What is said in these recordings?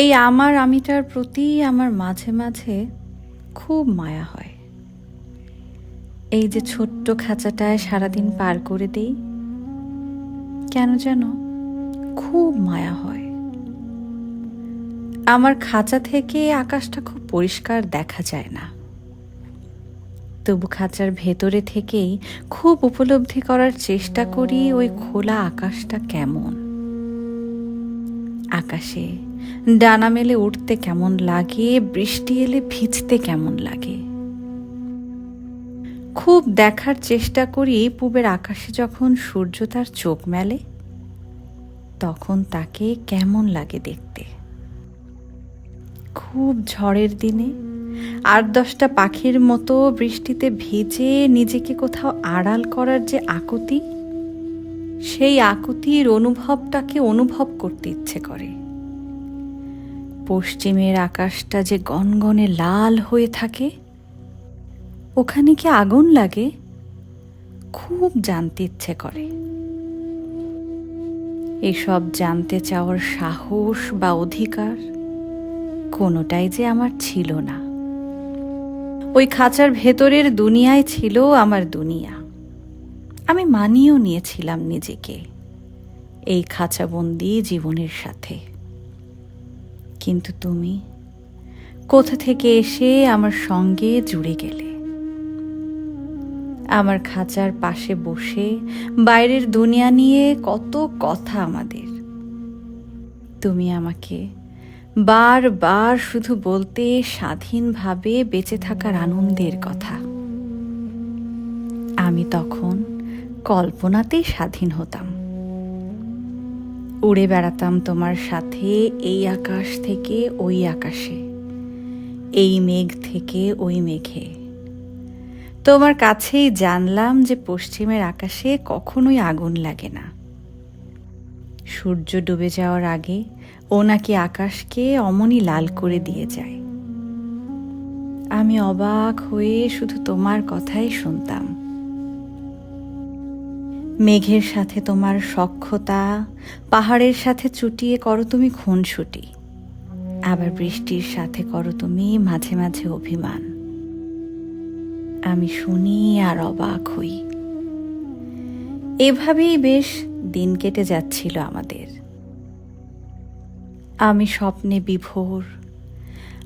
এই আমার আমিটার প্রতি আমার মাঝে মাঝে খুব মায়া হয়। এই যে ছোট্ট খাঁচাটায় সারাদিন পার করে দেই, কেন যেন খুব মায়া হয়। আমার খাঁচা থেকে আকাশটা খুব পরিষ্কার দেখা যায় না। তবু খাঁচার ভেতরে থেকেই খুব উপলব্ধি করার চেষ্টা করি ওই খোলা আকাশটা কেমন। আকাশে। ডানা মেলে উঠতে কেমন লাগে, বৃষ্টি এলে ভিজতে কেমন লাগে। খুব দেখার চেষ্টা করি পূবের আকাশে যখন সূর্য তার চোখ মেলে, তখন তাকে কেমন লাগে দেখতে। খুব ঝড়ের দিনে আট দশটা পাখির মতো বৃষ্টিতে ভিজে নিজেকে কোথাও আড়াল করার যে আকুতি সেই আকুতির অনুভবটাকে অনুভব করতে ইচ্ছে করে। পশ্চিমের আকাশটা যে গনগনে লাল হয়ে থাকে, ওখানে কি আগুন লাগে? খুব জানতে ইচ্ছে করে। এসব জানতে চাওয়ার সাহস বা অধিকার কোনোটাই যে আমার ছিল না। ওই খাঁচার ভেতরের দুনিয়ায় ছিল আমার দুনিয়া। আমি মানিয়েও নিয়েছিলাম নিজেকে এই খাঁচাবন্দি জীবনের সাথে। কিন্তু তুমি কোথা থেকে এসে আমার সঙ্গে জুড়ে গেলে? আমার খাঁচার পাশে বসে বাইরের দুনিয়া নিয়ে কত কথা আমাদের। তুমি আমাকে বারবার শুধু বলতে স্বাধীনভাবে বেঁচে থাকার আনন্দের কথা। আমি তখন কল্পনাতেই স্বাধীন হতাম। উড়ে বেড়াতাম তোমার সাথে এই আকাশ থেকে ওই আকাশে, এই মেঘ থেকে ওই মেঘে। তোমার কাছেই জানলাম যে পশ্চিমের আকাশে কখনোই আগুন লাগে না। সূর্য ডুবে যাওয়ার আগে ও নাকি আকাশকে অমনি লাল করে দিয়ে যায়। আমি অবাক হয়ে শুধু তোমার কথাই শুনতাম। মেঘের সাথে তোমার সক্ষতা, পাহাড়ের সাথে চুটিয়ে করো তুমি খুনসুটি। আবার বৃষ্টির সাথে করো তুমি মাঝে মাঝে অভিমান। আমি শুনি আর অবাক হই। এভাবেই বেশ দিন কেটে যাচ্ছিল আমাদের। আমি স্বপ্নে বিভোর।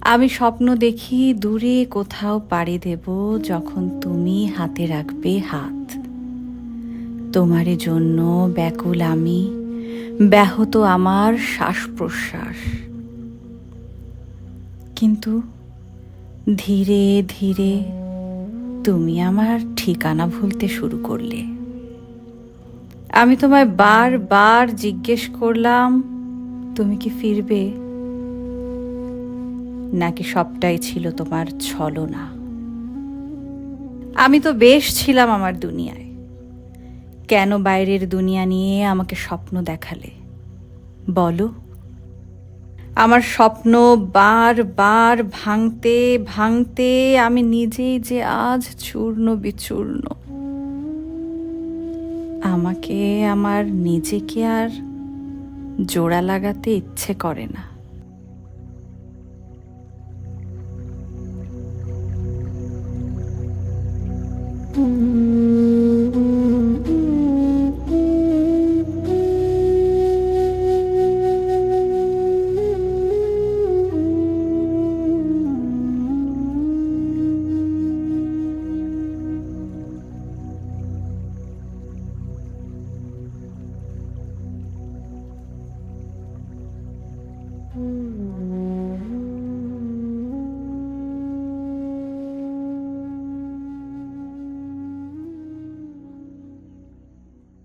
আমি স্বপ্ন দেখি দূরে কোথাও পাড়ি দেব যখন তুমি হাতে রাখবে হাত। তোমারই জন্য ব্যাকুল আমি, ব্যাহত আমার শ্বাস প্রশ্বাস কিন্তু ধীরে ধীরে তুমি আমার ঠিকানা ভুলতে শুরু করলে। আমি তোমায় বারবার জিজ্ঞেস করলাম, তুমি কি ফিরবে? নাকি সবটাই ছিল তোমার ছলনা? আমি তো বেশ ছিলাম আমার দুনিয়ায়। কেন বাইরের দুনিয়া নিয়ে আমাকে স্বপ্ন দেখালে? বলো। আমার স্বপ্ন বার বার ভাঙতে ভাঙতে আমি নিজেই যে আজ চূর্ণ বিচূর্ণ। আমাকে, আমার নিজেকে আর জোড়া লাগাতে ইচ্ছে করে না। Mm-hmm.